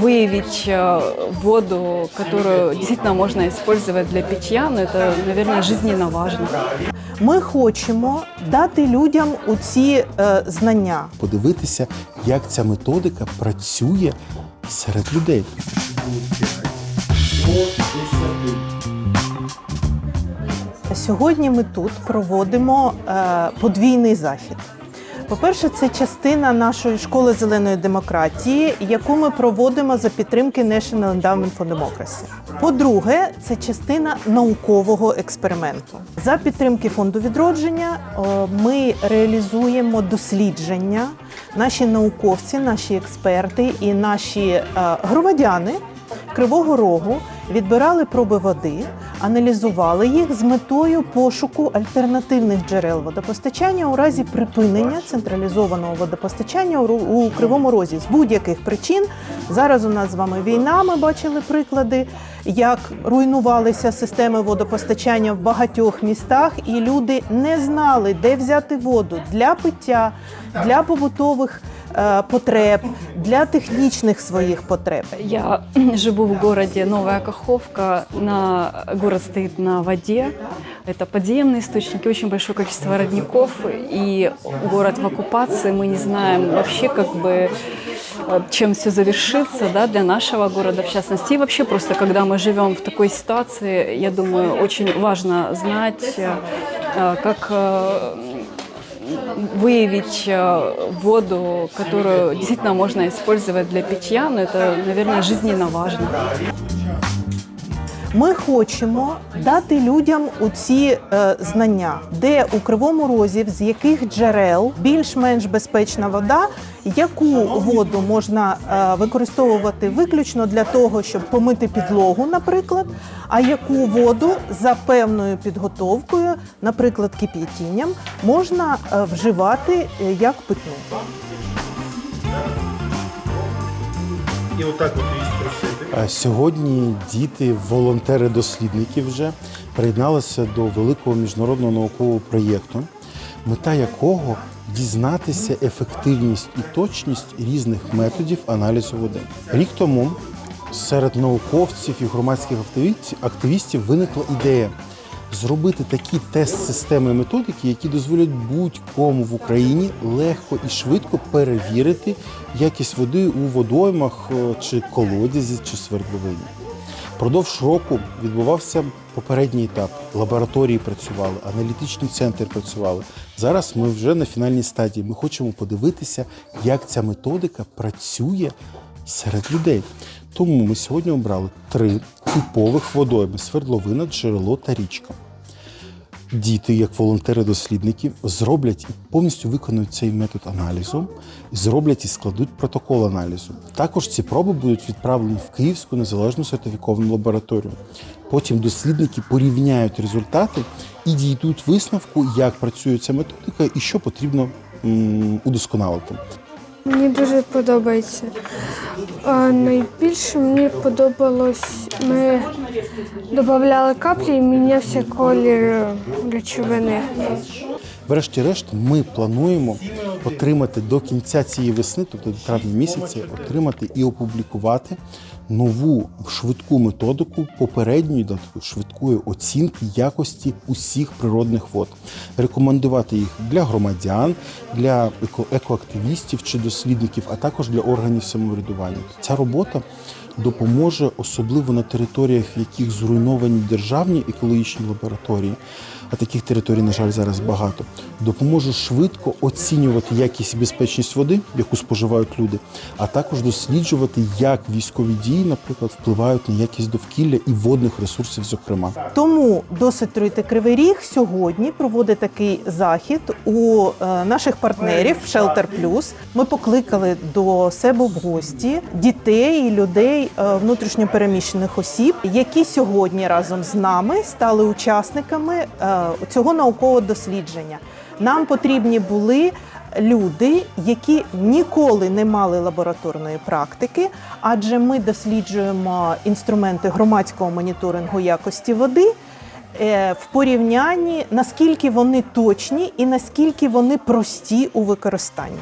выявить э, воду, которую действительно можно использовать для питья, но это, наверное, жизненно важно. Ми хочемо дати людям у ці е, знання. подивитися, як ця методика працює серед людей. Сьогодні ми тут проводимо е, подвійний захід. По-перше, це частина нашої школи зеленої демократії, яку ми проводимо за підтримки National Endowment for Democracy. По-друге, це частина наукового експерименту. За підтримки фонду відродження е, ми реалізуємо дослідження. Наші науковці, наші експерти і наші е, громадяни Кривого Рогу відбирали проби води, аналізували їх з метою пошуку альтернативних джерел водопостачання у разі припинення централізованого водопостачання у Кривому Розі з будь-яких причин. Зараз у нас з вами війна. Ми бачили приклади, як руйнувалися системи водопостачання в багатьох містах, і люди не знали, де взяти воду для пиття, для побутових потреб, для технічних своїх потреб. Я живу в городе Новая Каховка. На, город стоит на воде. Это подземные источники, очень большое количество родников. И город в оккупации. Мы не знаем вообще, как бы, э, чем все завершится да, для нашего города, в частности. И вообще просто, когда мы живем в такой ситуации, я думаю, очень важно знать, э, э, как э, выявить э, воду, которую действительно можно использовать для питья, но это, наверное, жизненно важно. Ми хочемо дати людям у ці е, знання, де у кривому розі, з яких джерел більш-менш безпечна вода, яку воду можна е, використовувати виключно для того, щоб помити підлогу, наприклад, а яку воду за певною підготовкою, наприклад, кип'ятінням, можна е, вживати е, як питну. І отак от її струсити. А Сьогодні діти, волонтери-дослідники вже приєдналися до великого міжнародного наукового проєкту, мета якого дізнатися ефективність і точність різних методів аналізу води. Рік тому серед науковців і громадських активістів виникла ідея зробити такі тест-системи методики, які дозволять будь-кому в Україні легко і швидко перевірити якість води у водоймах е, чи колодязі чи свердловині. Продовж року відбувався попередній етап. Лабораторії працювали, аналітичні центри працювали. Зараз ми вже на фінальній стадії. Ми хочемо подивитися, як ця методика працює серед людей. Тому ми сьогодні обрали три типових водойми: свердловина, джерело та річка. Діти, як волонтери-дослідники, зроблять і повністю виконують цей метод аналізу, зроблять і складуть протокол аналізу. Також ці проби будуть відправлені в Київську незалежну сертифіковану лабораторію. Потім дослідники порівняють результати і дійдуть висновку, як працює ця методика і що потрібно удосконалити. Мені дуже подобається. А найбільше мені подобалось, ми додавали каплі і мінявся колір речовини. Врешті-решт, ми плануємо отримати до кінця цієї весни, тобто до травня місяця, отримати і опублікувати нову швидку методику попередньої да, такої швидкої оцінки якості усіх природних вод, рекомендувати їх для громадян, для еко- екоактивістів чи дослідників, а також для органів самоврядування. Ця робота допоможе особливо на територіях, в яких зруйновані державні екологічні лабораторії. А таких територій, на жаль, зараз багато. Допоможе швидко оцінювати якість і безпечність води, яку споживають люди, а також досліджувати, як військові дії, наприклад, впливають на якість довкілля і водних ресурсів, зокрема. Тому досить труйти Кривий Ріг сьогодні проводить такий захід у е, наших партнерів Shelter Plus. Ми покликали до себе в гості дітей людей е, внутрішньопереміщених осіб, які сьогодні разом з нами стали учасниками е, цього наукового дослідження. Нам потрібні були люди, які ніколи не мали лабораторної практики, адже ми досліджуємо інструменти громадського моніторингу якості води е, в порівнянні наскільки вони точні і наскільки вони прості у використанні.